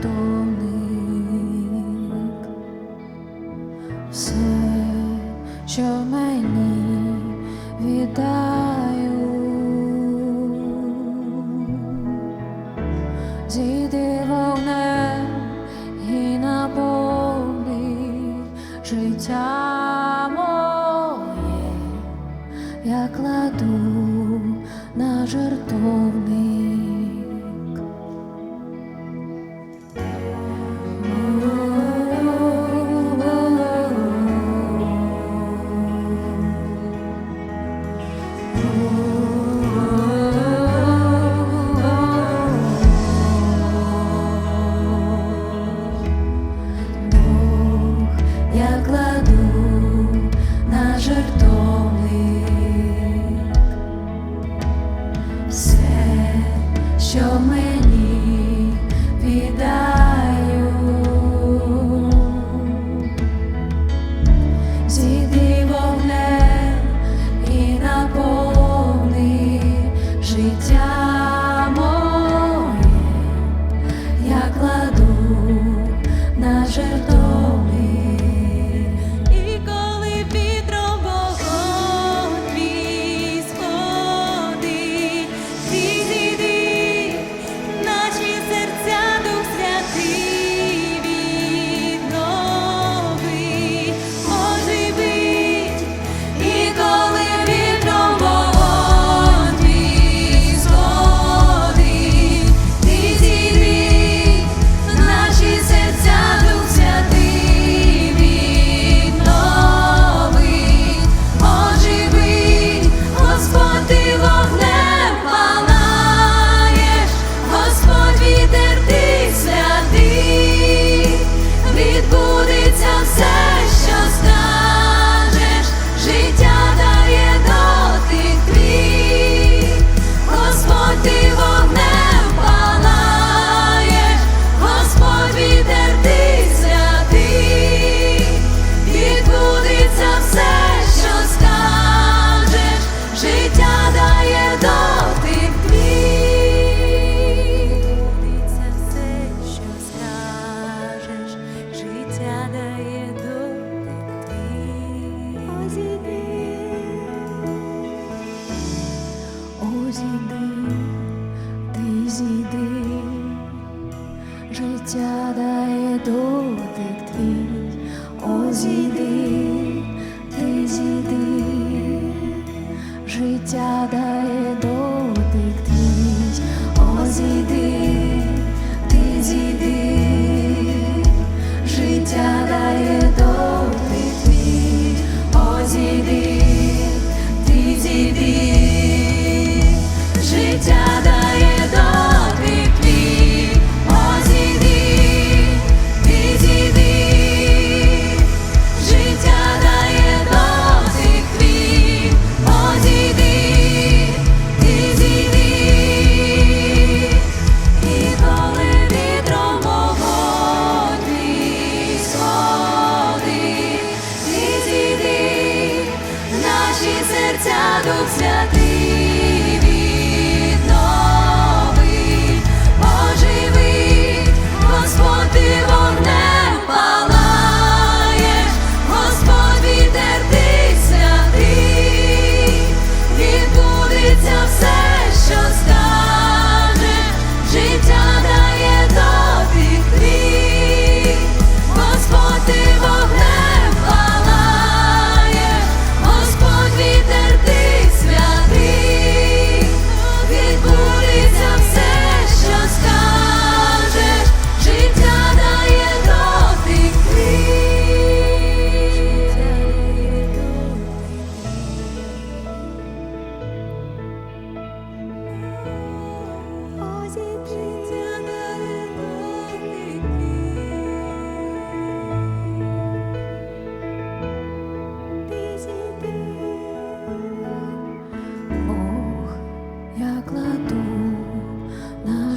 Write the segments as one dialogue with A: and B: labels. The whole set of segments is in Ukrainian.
A: порятунок, все, що мені вітаю, зійди вогнем і наповни життя моє, я кладу на
B: жертовний. життя дає дотик твій,
A: о зійди, ти зійди, життя дає дотик твій, о зійди.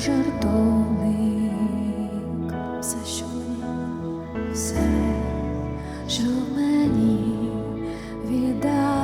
A: жартовник, все, що мені, все, що мені віддаю.